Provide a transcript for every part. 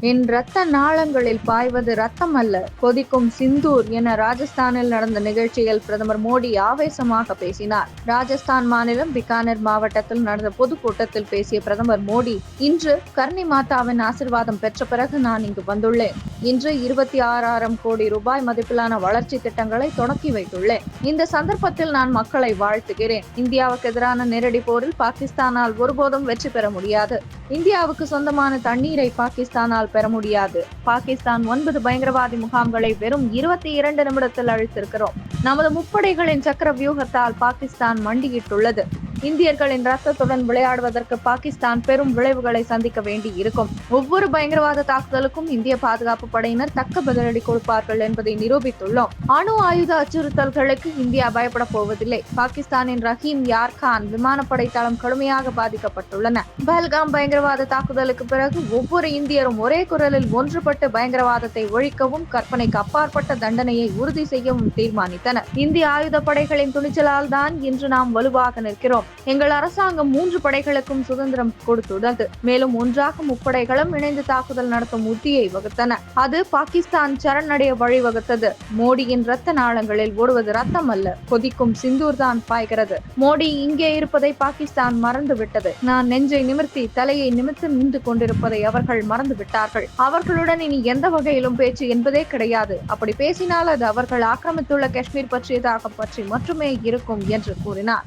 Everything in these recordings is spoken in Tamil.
என் ரத்த நாளங்களில் பாய்வது ரத்தம் அல்ல கொதிக்கும் சிந்தூர் என ராஜஸ்தானில் நடந்த நிகழ்ச்சியில் பிரதமர் மோடி ஆவேசமாக பேசினார். ராஜஸ்தான் மாநிலம் பிகானர் மாவட்டத்தில் நடந்த பொதுக்கூட்டத்தில் பேசிய பிரதமர் மோடி இன்று கர்ணி மாதாவின் ஆசிர்வாதம் பெற்ற பிறகு நான் இங்கு வந்துள்ளேன். இன்று இருபத்தி ஆறாயிரம் கோடி ரூபாய் மதிப்பிலான வளர்ச்சி திட்டங்களை தொடக்கி வைத்துள்ளேன். இந்த சந்தர்ப்பத்தில் நான் மக்களை வாழ்த்துகிறேன். இந்தியாவுக்கு எதிரான நேரடி போரில் பாகிஸ்தானால் ஒருபோதும் வெற்றி பெற முடியாது. இந்தியாவுக்கு சொந்தமான தண்ணீரை பாகிஸ்தானால் பெற முடியாது. பாகிஸ்தான் ஒன்பது பயங்கரவாதி முகாம்களை வெறும் இருபத்தி இரண்டு நிமிடத்தில் அழித்திருக்கிறோம். நமது முப்படைகளின் சக்கர வியூகத்தால் பாகிஸ்தான் மண்டியிட்டுள்ளது. இந்தியர்களின் ரத்தத்துடன் விளையாடுவதற்கு பாகிஸ்தான் பெரும் விளைவுகளை சந்திக்க வேண்டி இருக்கும் ஒவ்வொரு பயங்கரவாத தாக்குதலுக்கும் இந்திய பாதுகாப்பு படையினர் தக்க பதிலடி கொடுப்பார்கள் என்பதை நிரூபித்துள்ளோம். அணு ஆயுத அச்சுறுத்தல்களுக்கு இந்தியா பயப்பட போவதில்லை. பாகிஸ்தானின் ரஹீம் யார்கான் விமானப்படை தளம் கடுமையாக பாதிக்கப்பட்டுள்ளன. பஹல்காம் பயங்கரவாத தாக்குதலுக்கு பிறகு ஒவ்வொரு இந்தியரும் ஒரே குரலில் ஒன்றுபட்டு பயங்கரவாதத்தை ஒழிக்கவும் கற்பனைக்கு அப்பாற்பட்ட தண்டனையை உறுதி செய்யவும் தீர்மானித்தனர். இந்திய ஆயுத படைகளின் துணிச்சலால் தான் இன்று நாம் வலுவாக நிற்கிறோம். எங்கள் அரசாங்கம் மூன்று படைகளுக்கும் சுதந்திரம் கொடுத்துள்ளது. மேலும் ஒன்றாக முப்படைகளும் இணைந்து தாக்குதல் நடத்தும் உத்தியை வகுத்தன. அது பாகிஸ்தான் சரணடைய வழிவகுத்தது. மோடியின் ரத்த நாளங்களில் ஓடுவது ரத்தம் அல்ல கொதிக்கும் சிந்தூர் தான் பாய்கிறது. மோடி இங்கே இருப்பதை பாகிஸ்தான் மறந்து விட்டது நான் நெஞ்சை நிமிர்த்தி தலையை நிமிர்த்தி நின்று கொண்டிருப்பதை அவர்கள் மறந்து விட்டார்கள் அவர்களுடன் இனி எந்த வகையிலும் பேச்சு என்பதே கிடையாது. அப்படி பேசினால் அது அவர்கள் ஆக்கிரமித்துள்ள காஷ்மீர் பற்றியதாக பற்றி மட்டுமே இருக்கும் என்று கூறினார்.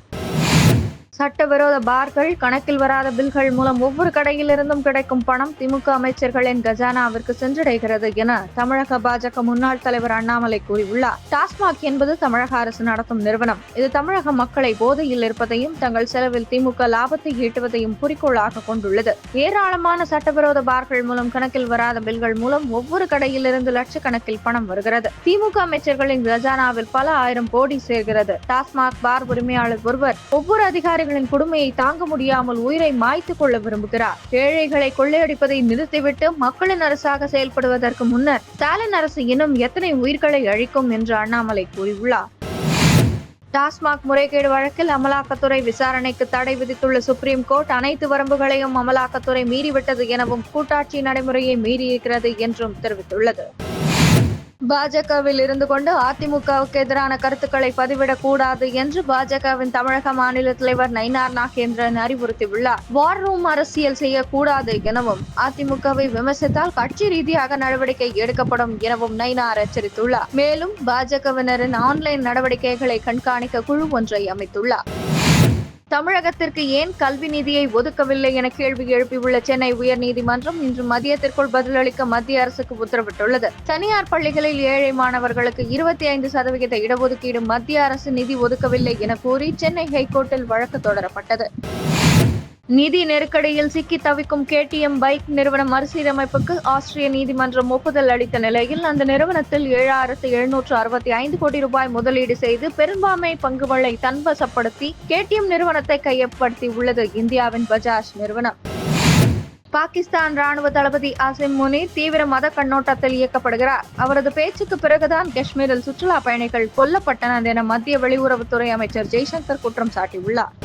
சட்டவிரோத பார்கள் கணக்கில் வராத பில்கள் மூலம் ஒவ்வொரு கடையிலிருந்தும் கிடைக்கும் பணம் திமுக அமைச்சர்களின் கஜானாவிற்கு சென்றடைகிறது என தமிழக பாஜக முன்னாள் தலைவர் அண்ணாமலை கூறியுள்ளார். டாஸ்மாக் என்பது தமிழக அரசு நடத்தும் நிறுவனம். இது தமிழக மக்களை போதையில் இருப்பதையும் தங்கள் செலவில் திமுக லாபத்தை ஈட்டுவதையும் குறிக்கோளாக கொண்டுள்ளது. ஏராளமான சட்டவிரோத பார்கள் மூலம் கணக்கில் வராத பில்கள் மூலம் ஒவ்வொரு கடையிலிருந்து லட்சக்கணக்கில் பணம் வருகிறது. திமுக அமைச்சர்களின் கஜானாவில் பல ஆயிரம் கோடி சேர்கிறது. டாஸ்மாக் பார் உரிமையாளர் ஒருவர் ஒவ்வொரு அதிகாரிகளின் கொடுமையை தாங்க முடியாமல் உயிரை மாய்த்து கொள்ள விரும்புகிறார். ஏழைகளை கொள்ளையடிப்பதை நிறுத்திவிட்டு மக்களின் அரசாக செயல்படுவதற்கு முன்னர் ஸ்டாலின் அரசு இன்னும் எத்தனை உயிர்களை அழிக்கும் என்று அண்ணாமலை கூறியுள்ளார். டாஸ்மாக் முறைகேடு வழக்கில் அமலாக்கத்துறை விசாரணைக்கு தடை விதித்துள்ள சுப்ரீம் கோர்ட் அனைத்து வரம்புகளையும் அமலாக்கத்துறை மீறிவிட்டது எனவும் கூட்டாட்சி நடைமுறையை மீறியிருக்கிறது என்றும் தெரிவித்துள்ளது. பாஜகவில் இருந்து கொண்டு அதிமுகவுக்கு எதிரான கருத்துக்களை பதிவிடக் கூடாது என்று பாஜகவின் தமிழக மாநில தலைவர் நயினார் நாகேந்திரன் அறிவுறுத்தியுள்ளார். வார் ரூம் அரசியல் செய்யக்கூடாது எனவும் அதிமுகவை விமர்சித்தால் கட்சி ரீதியாக நடவடிக்கை எடுக்கப்படும் எனவும் நயினார் எச்சரித்துள்ளார். மேலும் பாஜகவினரின் ஆன்லைன் நடவடிக்கைகளை கண்காணிக்க குழு ஒன்றை அமைத்துள்ளார். தமிழகத்திற்கு ஏன் கல்வி நிதியை ஒதுக்கவில்லை என கேள்வி எழுப்பியுள்ள சென்னை உயர்நீதிமன்றம் இன்று மதியத்திற்குள் பதிலளிக்க மத்திய அரசுக்கு உத்தரவிட்டுள்ளது. தனியார் பள்ளிகளில் ஏழை மாணவர்களுக்கு இருபத்தி ஐந்து சதவிகித இடஒதுக்கீடு மத்திய அரசு நிதி ஒதுக்கவில்லை என கூறி சென்னை ஹைகோர்ட்டில் வழக்கு தொடரப்பட்டது. நிதி நெருக்கடியில் சிக்கி தவிக்கும் கேடிஎம் பைக் நிறுவன மறுசீரமைப்புக்கு ஆஸ்திரிய நீதிமன்றம் ஒப்புதல் அளித்த நிலையில் அந்த நிறுவனத்தில் ஏழாயிரத்து எழுநூற்று அறுபத்தி ஐந்து கோடி ரூபாய் முதலீடு செய்து பெரும்பான்மை பங்குகளை தன்வசப்படுத்தி கேடிஎம் நிறுவனத்தை கையப்படுத்தி உள்ளது இந்தியாவின் பஜாஜ் நிறுவனம். பாகிஸ்தான் ராணுவ தளபதி அசிம் முனி தீவிர மத கண்ணோட்டத்தில் இயக்கப்படுகிறார். அவரது பேச்சுக்கு பிறகுதான் காஷ்மீரில் சுற்றுலா பயணிகள் கொல்லப்பட்டனர் என மத்திய வெளியுறவுத்துறை அமைச்சர் ஜெய்சங்கர் குற்றம் சாட்டியுள்ளார்.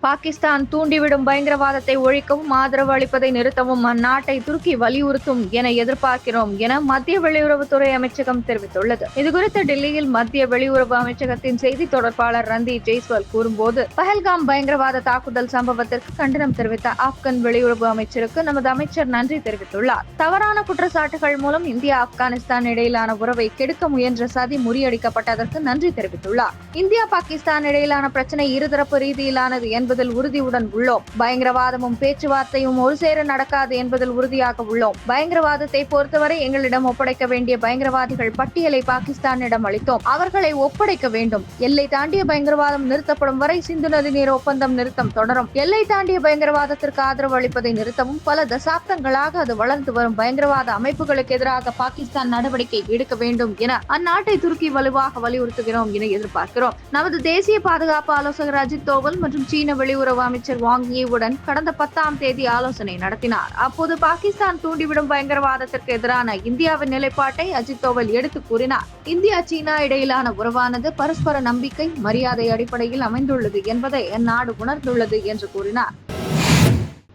பாகிஸ்தான் தூண்டிவிடும் பயங்கரவாதத்தை ஒழிக்கவும் ஆதரவு அளிப்பதை நிறுத்தவும் அந்நாட்டை துருக்கி வலியுறுத்தும் என எதிர்பார்க்கிறோம் என மத்திய வெளியுறவுத்துறை அமைச்சகம் தெரிவித்துள்ளது. இதுகுறித்து டெல்லியில் மத்திய வெளியுறவு அமைச்சகத்தின் செய்தி தொடர்பாளர் ரந்தீப் ஜெய்ஸ்வால் கூறும்போது பஹல்காம் பயங்கரவாத தாக்குதல் சம்பவத்திற்கு கண்டனம் தெரிவித்த ஆப்கான் வெளியுறவு அமைச்சருக்கு நமது அமைச்சர் நன்றி தெரிவித்துள்ளார். தவறான குற்றச்சாட்டுகள் மூலம் இந்தியா ஆப்கானிஸ்தான் இடையிலான உறவை கெடுக்க முயன்ற சதி முறியடிக்கப்பட்டதற்கு நன்றி தெரிவித்துள்ளார். இந்தியா பாகிஸ்தான் இடையிலான பிரச்சனை இருதரப்பு ரீதியிலானது என்று என்பதில் உறுதியுடன் உள்ளோம். பயங்கரவாதமும் பேச்சுவார்த்தையும் ஒரு சேர நடக்காது என்பதில் உறுதியாக உள்ளோம். பயங்கரவாதத்தை பொறுத்தவரை எங்களிடம் ஒப்படைக்க வேண்டிய பயங்கரவாதிகள் பட்டியலை பாகிஸ்தானிடம் அளித்தோம். அவர்களை ஒப்படைக்க வேண்டும். எல்லை தாண்டிய பயங்கரவாதம் நிறுத்தப்படும் வரை சிந்து நதி நீர் ஒப்பந்தம் நிறுத்தம் தொடரும். எல்லை தாண்டிய பயங்கரவாதத்திற்கு ஆதரவு அளிப்பதை நிறுத்தவும் பல தசாப்தங்களாக அது வளர்ந்து வரும். பயங்கரவாத அமைப்புகளுக்கு எதிராக பாகிஸ்தான் நடவடிக்கை எடுக்க வேண்டும் என அந்நாட்டை துருக்கி வலுவாக வலியுறுத்துகிறோம் என எதிர்பார்க்கிறோம். நமது தேசிய பாதுகாப்பு ஆலோசகர் அஜித் தோவல் மற்றும் சீன வெளியுறவு அமைச்சர் வாங் ஈவுடன் கடந்த பத்தாம் தேதி ஆலோசனை நடத்தினார். அப்போது பாகிஸ்தான் தூண்டிவிடும் பயங்கரவாதத்திற்கு எதிரான இந்தியாவின் நிலைப்பாட்டை அஜித் தோவல் எடுத்து கூறினார். இந்தியா சீனா இடையிலான உறவானது பரஸ்பர நம்பிக்கை மரியாதை அடிப்படையில் அமைந்துள்ளது என்பதை அந்நாடு உணர்ந்துள்ளது என்று கூறினார்.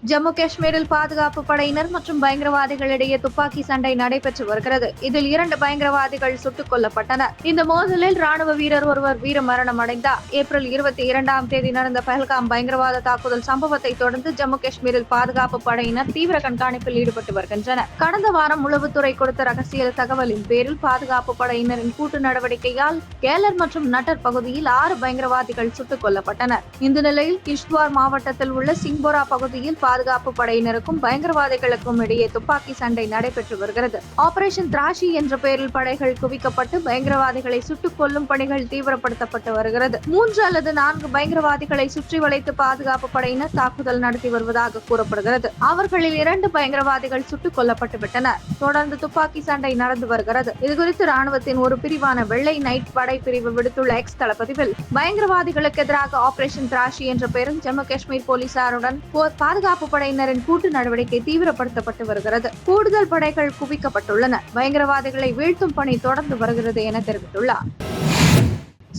ஜம்மு காஷ்மீரில் பாதுகாப்பு படையினர் மற்றும் பயங்கரவாதிகளிடையே துப்பாக்கி சண்டை நடைபெற்று வருகிறது. இதில் இரண்டு பயங்கரவாதிகள் சுட்டுக் கொல்லப்பட்டனர். இந்த மோதலில் ராணுவ வீரர் ஒருவர் வீர மரணம் அடைந்தார். ஏப்ரல் இருபத்தி இரண்டாம் தேதி நடந்த பஹல்காம் பயங்கரவாத தாக்குதல் சம்பவத்தை தொடர்ந்து ஜம்மு காஷ்மீரில் பாதுகாப்பு படையினர் தீவிர கண்காணிப்பில் ஈடுபட்டு வருகின்றனர். கடந்த வாரம் உளவுத்துறை கொடுத்த ரகசிய தகவலின் பேரில் பாதுகாப்பு படையினரின் கூட்டு நடவடிக்கையால் கேலர் மற்றும் நட்டர் பகுதியில் ஆறு பயங்கரவாதிகள் சுட்டுக் கொல்லப்பட்டனர். இந்த நிலையில் கிஷ்த்வார் மாவட்டத்தில் உள்ள சிங்போரா பகுதியில் பாதுகாப்பு படையினருக்கும் பயங்கரவாதிகளுக்கும் இடையே துப்பாக்கி சண்டை நடைபெற்று வருகிறது. ஆபரேஷன் திராஷி என்ற பெயரில் படைகள் குவிக்கப்பட்டு பயங்கரவாதிகளை சுட்டுக் கொல்லும் பணிகள் தீவிரப்படுத்தப்பட்டு வருகிறது. மூன்று அல்லது நான்கு பயங்கரவாதிகளை சுற்றி வளைத்து பாதுகாப்பு படையினர் தாக்குதல் நடத்தி வருவதாக கூறப்படுகிறது. அவர்களில் இரண்டு பயங்கரவாதிகள் சுட்டுக் கொல்லப்பட்டு விட்டனர். தொடர்ந்து துப்பாக்கி சண்டை நடந்து வருகிறது. இதுகுறித்து ராணுவத்தின் ஒரு பிரிவான வெள்ளை நைட் படை பிரிவு விடுத்துள்ள எக்ஸ் தளபதிவில் பயங்கரவாதிகளுக்கு எதிராக ஆபரேஷன் திராஷி என்ற பெயரும் ஜம்மு காஷ்மீர் போலீசாருடன் பாதுகாப்பு பாதுகாப்பு படையினரின் கூட்டு நடவடிக்கை தீவிரப்படுத்தப்பட்டு வருகிறது. கூடுதல் படைகள் குவிக்கப்பட்டுள்ளன. பயங்கரவாதிகளை வீழ்த்தும் பணி தொடர்ந்து வருகிறது என தெரிவித்துள்ளார்.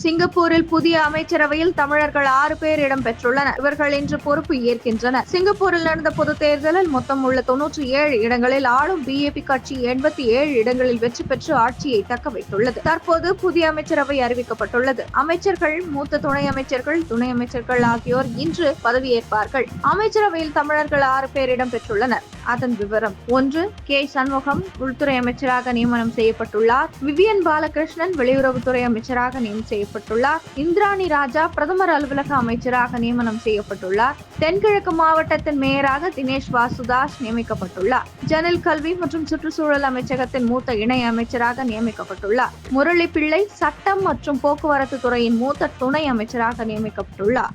சிங்கப்பூரில் புதிய அமைச்சரவையில் தமிழர்கள் ஆறு பேர் இடம்பெற்றுள்ளனர் இவர்கள் இன்று பொறுப்பு ஏற்கின்றனர். சிங்கப்பூரில் நடந்த பொது தேர்தலில் மொத்தம் உள்ள தொன்னூற்றி ஏழு இடங்களில் ஆளும் பிஏபி கட்சி எண்பத்தி ஏழு இடங்களில் வெற்றி பெற்று ஆட்சியை தக்க வைத்துள்ளது. தற்போது புதிய அமைச்சரவை அறிவிக்கப்பட்டுள்ளது. அமைச்சர்கள் மூத்த துணை அமைச்சர்கள் துணை அமைச்சர்கள் ஆகியோர் இன்று பதவியேற்பார்கள். அமைச்சரவையில் தமிழர்கள் ஆறு பேர் இடம்பெற்றுள்ளனர் அதன் விவரம். ஒன்று கே. சண்முகம் உள்துறை அமைச்சராக நியமனம் செய்யப்பட்டுள்ளார். விவியன் பாலகிருஷ்ணன் வெளியுறவுத்துறை அமைச்சராக நியமனம் செய்யப்பட்டுள்ளார். இந்திராணி ராஜா பிரதமர் அலுவலக அமைச்சராக நியமனம் செய்யப்பட்டுள்ளார். தென்கிழக்கு மாவட்டத்தின் மேயராக தினேஷ் வாசுதாஸ் நியமிக்கப்பட்டுள்ளார். ஜனல் கல்வி மற்றும் சுற்றுச்சூழல் அமைச்சகத்தின் மூத்த இணை அமைச்சராக நியமிக்கப்பட்டுள்ளார். முரளி பிள்ளை சட்டம் மற்றும் போக்குவரத்து துறையின் மூத்த துணை அமைச்சராக நியமிக்கப்பட்டுள்ளார்.